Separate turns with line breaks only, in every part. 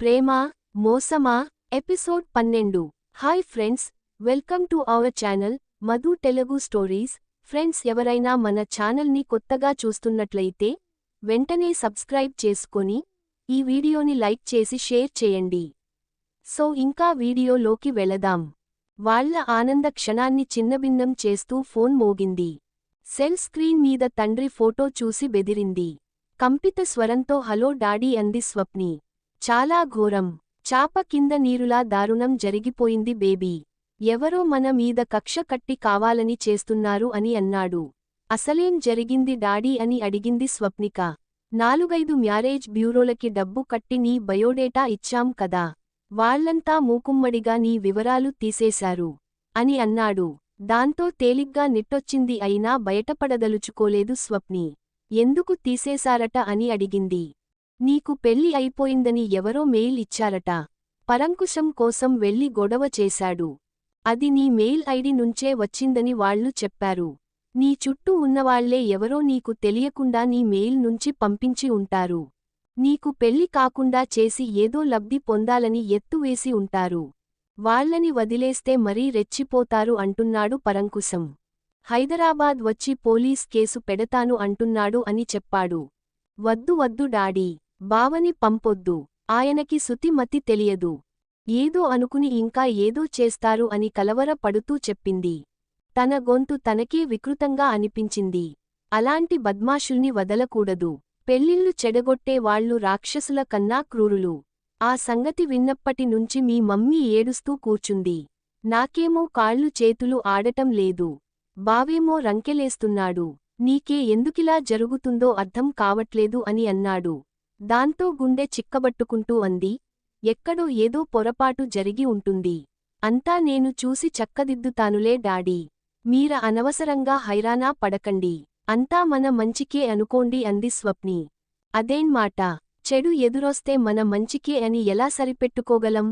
ప్రేమ మోసమా? ఎపిసోడ్ పన్నెండు. Hi friends welcome to our channel Madhu Telugu stories. Friends ఎవరైనా మన ఛానల్ని కొత్తగా చూస్తున్నట్లయితే వెంటనే సబ్స్క్రైబ్ చేసుకొని ఈ వీడియోని లైక్ చేసి షేర్ చేయండి. సో ఇంకా వీడియోలోకి వెళదాం. వాళ్ళ ఆనంద క్షణాన్ని చిన్నభిన్నం చేస్తూ ఫోన్ మోగింది. సెల్ స్క్రీన్ మీద తండ్రి ఫోటో చూసి బెదిరింది. కంపిత స్వరంతో హలో డాడీ అంది స్వప్ని. చాలా ఘోరం. చాప కింద నీరులా దారుణం జరిగిపోయింది బేబీ. ఎవరో మన మీద కక్ష కట్టి కావాలని చేస్తున్నారు అని అన్నాడు. అసలేం జరిగింది డాడీ అని అడిగింది స్వప్నిక. నాలుగైదు మ్యారేజ్ బ్యూరోలకి డబ్బు కట్టి నీ బయోడేటా ఇచ్చాం కదా. వాళ్ళంతా మూకుమ్మడిగా నీ వివరాలు తీసేశారు అని అన్నాడు. దాంతో తేలిగ్గా నిట్టొచ్చింది అయినా బయటపడదలుచుకోలేదు స్వప్ని. ఎందుకు తీసేశారట అని అడిగింది. నీకు పెళ్ళి అయిపోయిందని ఎవరో మెయిల్ ఇచ్చారట. పరంకుశం కోసం వెళ్ళి గొడవ చేశాడు. అది నీ మెయిల్ ఐడి నుంచే వచ్చిందని వాళ్ళు చెప్పారు. నీ చుట్టూ ఉన్నవాళ్ళే ఎవరో నీకు తెలియకుండా నీ మెయిల్ నుంచి పంపించి ఉంటారు. నీకు పెళ్ళి కాకుండా చేసి ఏదో లబ్ధి పొందాలని ఎత్తువేసి ఉంటారు. వాళ్ళని వదిలేస్తే మరీ రెచ్చిపోతారు అంటున్నాడు పరంకుశం. హైదరాబాద్ వచ్చి పోలీస్ కేసు పెడతాను అంటున్నాడు అని చెప్పాడు. వద్దు వద్దు డాడీ. బావని పంపొద్దు. ఆయనకి సుతిమతి తెలియదు. ఏదో అనుకుని ఇంకా ఏదో చేస్తారు అని కలవర పడుతూ చెప్పింది. తన గొంతు తనకే వికృతంగా అనిపించింది. అలాంటి బద్మాషుల్ని వదలకూడదు. పెళ్ళిళ్ళు చెడగొట్టే వాళ్ళు రాక్షసుల కన్నా క్రూరులు. ఆ సంగతి విన్నప్పటి నుంచి మీ మమ్మీ ఏడుస్తూ కూర్చుంది. నాకేమో కాళ్ళు చేతులు ఆడటం లేదు. బావేమో రంకెలేస్తున్నాడు. నీకే ఎందుకిలా జరుగుతుందో అర్థం కావట్లేదు అని అన్నాడు. దాంతో గుండె చిక్కబట్టుకుంటూ అంది ఎక్కడో ఏదో పొరపాటు జరిగి ఉంటుంది. అంతా నేను చూసి చక్కదిద్దుతానులే డాడీ. మీర అనవసరంగా హైరానా పడకండి. అంతా మన మంచికే అనుకోండి అంది స్వప్ని. అదేన్మాట చెడు ఎదురొస్తే మన మంచికే అని ఎలా సరిపెట్టుకోగలం?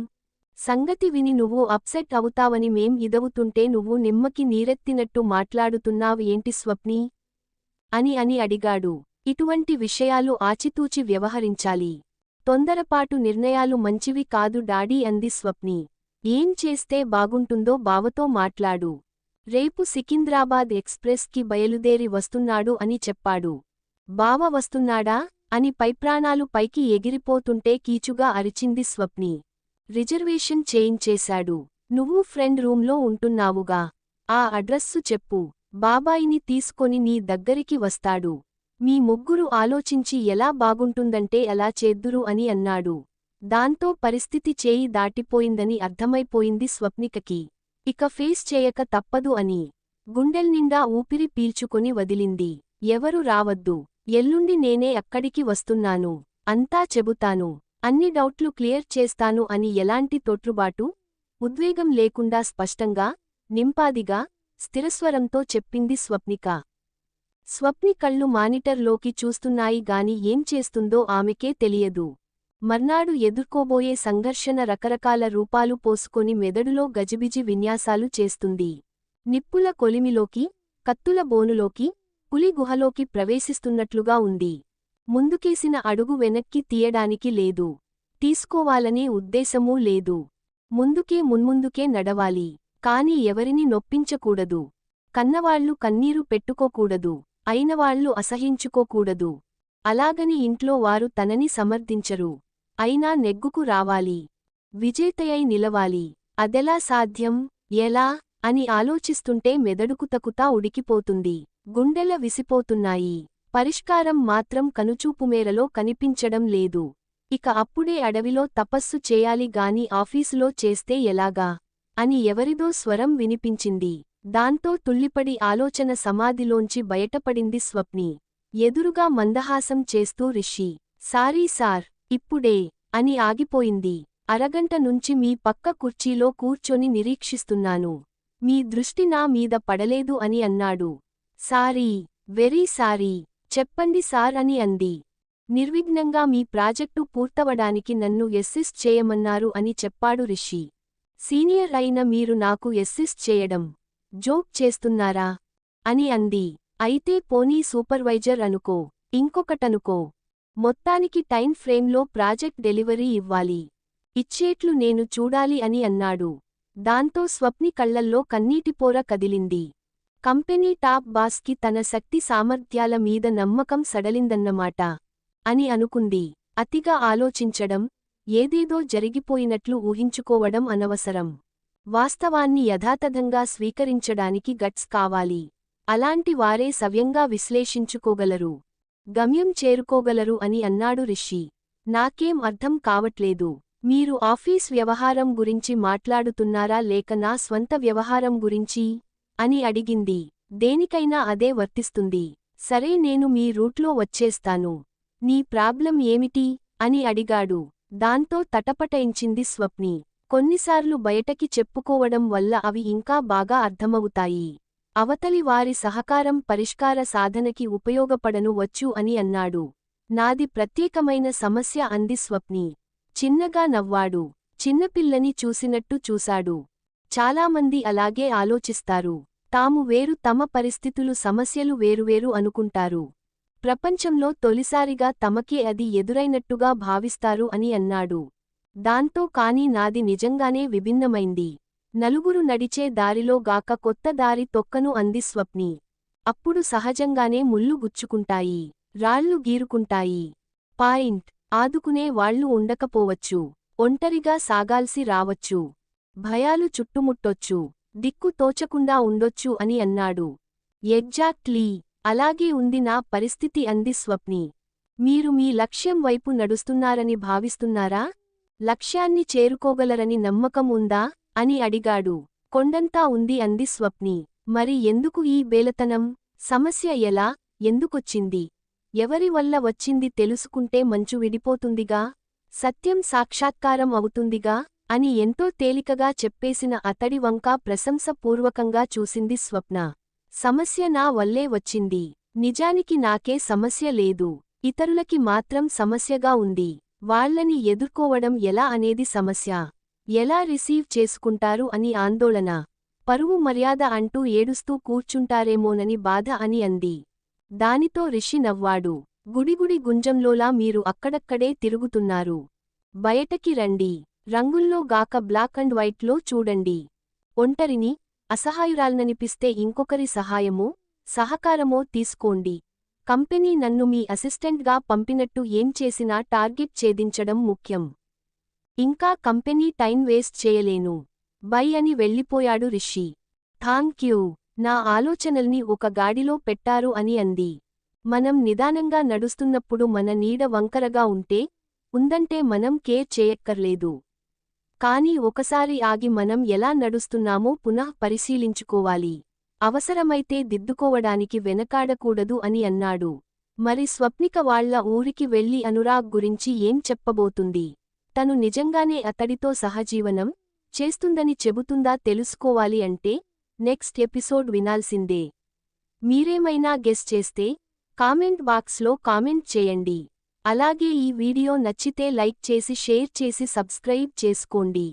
సంగతి విని నువ్వు అప్సెట్ అవుతావని మేం ఇదవుతుంటే నువ్వు నిమ్మకి నీరెత్తినట్టు మాట్లాడుతున్నావు ఏంటి స్వప్ని అని అని అడిగాడు. ఇటువంటి విషయాలు ఆచితూచి వ్యవహరించాలి. తొందరపాటు నిర్ణయాలు మంచివి కాదు డాడీ అంది స్వప్ని. ఏం చేస్తే బాగుంటుందో బావతో మాట్లాడు. రేపు సికింద్రాబాద్ ఎక్స్ప్రెస్కి బయలుదేరి వస్తున్నాడు అని చెప్పాడు. బావ వస్తున్నాడా? అని పైప్రాణాలు పైకి ఎగిరిపోతుంటే కీచుగా అరిచింది స్వప్ని. రిజర్వేషన్ చేయించేశాడు. నువ్వు ఫ్రెండ్ రూంలో ఉంటున్నావుగా. ఆ అడ్రస్సు చెప్పు. బాబాయిని తీసుకొని నీ దగ్గరికి వస్తాడు. మీ ముగ్గురు ఆలోచించి ఎలా బాగుంటుందంటే అలా చేద్దురు అని అన్నాడు. దాంతో పరిస్థితి చేయి దాటిపోయిందని అర్థమైపోయింది స్వప్నికకి. ఇక ఫేస్ చేయక తప్పదు అని. గుండెల్నిండా ఊపిరి పీల్చుకొని వదిలింది. ఎవరు రావద్దు. ఎల్లుండి నేనే అక్కడికి వస్తున్నాను. అంతా చెబుతాను. అన్ని డౌట్లు క్లియర్ చేస్తాను అని ఎలాంటి తొట్రుబాటు? ఉద్వేగం లేకుండా స్పష్టంగా నింపాదిగా స్థిరస్వరంతో చెప్పింది స్వప్నిక. స్వప్ని కళ్ళు మానిటర్లోకి చూస్తున్నాయి గాని ఏం చేస్తుందో ఆమెకే తెలియదు. మర్నాడు ఎదుర్కోబోయే సంఘర్షణ రకరకాల రూపాలు పోసుకొని మెదడులో గజిబిజి విన్యాసాలు చేస్తుంది. నిప్పుల కొలిమిలోకి కత్తుల బోనులోకి పులి గుహలోకి ప్రవేశిస్తున్నట్లుగా ఉంది. ముందుకేసిన అడుగు వెనక్కి తీయడానికి లేదు. తీసుకోవాలనే ఉద్దేశమూ లేదు. ముందుకే మున్ముందుకే నడవాలి. కాని ఎవరిని నొప్పించకూడదు. కన్నవాళ్ళు కన్నీరు పెట్టుకోకూడదు. అయినవాళ్ళు అసహించుకోకూడదు. అలాగని ఇంట్లో వారు తనని సమర్థించరు. అయినా నెగ్గుకు రావాలి. విజేతయై నిలవాలి. అదెలా సాధ్యం? ఎలా? అని ఆలోచిస్తుంటే మెదడుకు తకుతా ఉడికిపోతుంది. గుండెల విసిపోతున్నాయి. పరిష్కారం మాత్రం కనుచూపుమేరలో కనిపించడం లేదు. ఇక అప్పుడే అడవిలో తపస్సు చేయాలి గాని ఆఫీసులో చేస్తే ఎలాగా? అని ఎవరిదో స్వరం వినిపించింది. దాంతో తుల్లిపడి ఆలోచన సమాధిలోంచి బయటపడింది స్వప్ని. ఎదురుగా మందహాసం చేస్తూ రిషి సారీ సార్ ఇప్పుడే అని ఆగిపోయింది. అరగంట నుంచి మీ పక్క కుర్చీలో కూర్చొని నిరీక్షిస్తున్నాను. మీ దృష్టి నా మీద పడలేదు అని అన్నాడు. సారీ వెరీ సారీ చెప్పండి సార్ అని అంది. నిర్విఘ్నంగా మీ ప్రాజెక్టు పూర్తవడానికి నన్ను ఎస్సిస్ట్ చేయమన్నారు అని చెప్పాడు రిషి. సీనియర్ అయిన మీరు నాకు ఎస్సిస్ట్ చేయడం జోక్ చేస్తున్నారా? అని అంది. అయితే పోనీ సూపర్వైజర్ అనుకో ఇంకొకటనుకో. మొత్తానికి టైం ఫ్రేమ్లో ప్రాజెక్ట్ డెలివరీ ఇవ్వాలి. ఇచ్చేట్లు నేను చూడాలి అని అన్నాడు. దాంతో స్వప్ని కళ్ళల్లో కన్నీటిపోర కదిలింది. కంపెనీ టాప్ బాస్కి తన శక్తి సామర్థ్యాల మీద నమ్మకం సడలిందన్నమాట అని అనుకుంది. అతిగా ఆలోచించడం ఏదేదో జరిగిపోయినట్లు ఊహించుకోవడం అనవసరం. వాస్తవాన్ని యథాతథంగా స్వీకరించడానికి గట్స్ కావాలి. అలాంటి వారే సవ్యంగా విశ్లేషించుకోగలరు. గమ్యం చేరుకోగలరు అని అన్నాడు రిషి. నాకేం అర్థం కావట్లేదు. మీరు ఆఫీస్ వ్యవహారం గురించి మాట్లాడుతున్నారా లేక నా స్వంత వ్యవహారం గురించి? అని అడిగింది. దేనికైనా అదే వర్తిస్తుంది. సరే నేను మీ రూట్లో వచ్చేస్తాను. నీ ప్రాబ్లం ఏమిటి? అని అడిగాడు. దాంతో తటపటయించింది స్వప్ని. కొన్నిసార్లు బయటకి చెప్పుకోవడం వల్ల అవి ఇంకా బాగా అర్థమవుతాయి. అవతలి వారి సహకారం పరిష్కార సాధనకి ఉపయోగపడను వచ్చు అని అన్నాడు. నాది ప్రత్యేకమైన సమస్య అంది స్వప్ని. చిన్నగా నవ్వాడు. చిన్నపిల్లని చూసినట్టు చూశాడు. చాలామంది అలాగే ఆలోచిస్తారు. తాము వేరు తమ పరిస్థితులు సమస్యలు వేరువేరు అనుకుంటారు. ప్రపంచంలో తొలిసారిగా తమకే అది ఎదురైనట్టుగా భావిస్తారు అని అన్నాడు. దాంతో కాని నాది నిజంగానే విభిన్నమైంది. నలుగురు నడిచే దారిలో గాక కొత్త దారి తొక్కను అంది స్వప్ని. అప్పుడు సహజంగానే ముళ్ళు గుచ్చుకుంటాయి. రాళ్ళు గీరుకుంటాయి. పాయింట్. ఆదుకునే వాళ్ళు ఉండకపోవచ్చు. ఒంటరిగా సాగాల్సి రావచ్చు. భయాలు చుట్టుముట్టొచ్చు. దిక్కు తోచకుండా ఉండొచ్చు అని అన్నాడు. ఎగ్జాక్ట్లీ. అలాగే ఉంది నా పరిస్థితి అంది స్వప్ని. మీరు మీ లక్ష్యం వైపు నడుస్తున్నారని భావిస్తున్నారా? లక్ష్యాన్ని చేరుకోగలరని నమ్మకం ఉందా? అని అడిగాడు. కొండంతా ఉంది అంది స్వప్ని. మరి ఎందుకు ఈ బేలతనం? సమస్య ఎలా? ఎందుకొచ్చింది? ఎవరి వల్ల వచ్చింది తెలుసుకుంటే మంచు విడిపోతుందిగా? సత్యం సాక్షాత్కారం అవుతుందిగా? అని ఎంతో తేలికగా చెప్పేసిన అతడి వంక ప్రశంసపూర్వకంగా చూసింది స్వప్న. సమస్య నా వల్లే వచ్చింది. నిజానికి నాకే సమస్య లేదు. ఇతరులకి మాత్రం సమస్యగా ఉంది. వాళ్ళని ఎదుర్కోవడం ఎలా అనేది సమస్య. ఎలా రిసీవ్ చేసుకుంటారు అని ఆందోళన. పరువు మర్యాద అంటూ ఏడుస్తూ కూర్చుంటారేమోనని బాధ అని అంది. దానితో రిషి నవ్వాడు. గుడిగుడి గుంజంలోలా మీరు అక్కడక్కడే తిరుగుతున్నారు. బయటకి రండి. రంగుల్లో గాక బ్లాక్ అండ్ వైట్లో చూడండి. ఒంటరిని అసహాయురాల్ననిపిస్తే ఇంకొకరి సహాయమో సహకారమో తీసుకోండి. కంపెనీ నన్ను మీ అసిస్టెంట్గా పంపినట్టు ఏం చేసినా టార్గెట్ ఛేదించడం ముఖ్యం. ఇంకా కంపెనీ టైం వేస్ట్ చేయలేను. బై అని వెళ్ళిపోయాడు రిషి. థాంక్యూ నా ఆలోచనల్ని ఒక గాడిలో పెట్టారు అని అంది. మనం నిదానంగా నడుస్తున్నప్పుడు మన నీడ వంకరగా ఉంటే ఉందంటే మనం కేర్ చేయక్కర్లేదు. కాని ఒకసారి ఆగి మనం ఎలా నడుస్తున్నామో పునః పరిశీలించుకోవాలి. అవసరమైతే దిద్దుకోవడానికి వెనకాడకూడదు అని అన్నాడు. మరి స్వప్నిక వాళ్ళ ఊరికి వెళ్ళి అనురాగ్ గురించి ఏం చెప్పబోతుంది? తను నిజంగానే అతడితో సహజీవనం చేస్తుందని చెబుతుందా తెలుసుకోవాలి అంటే నెక్స్ట్ ఎపిసోడ్ వినాల్సిందే. మీరేమైనా గెస్ చేస్తే కామెంట్ బాక్స్లో కామెంట్ చేయండి. అలాగే ఈ వీడియో నచ్చితే లైక్ చేసి షేర్ చేసి సబ్స్క్రైబ్ చేసుకోండి.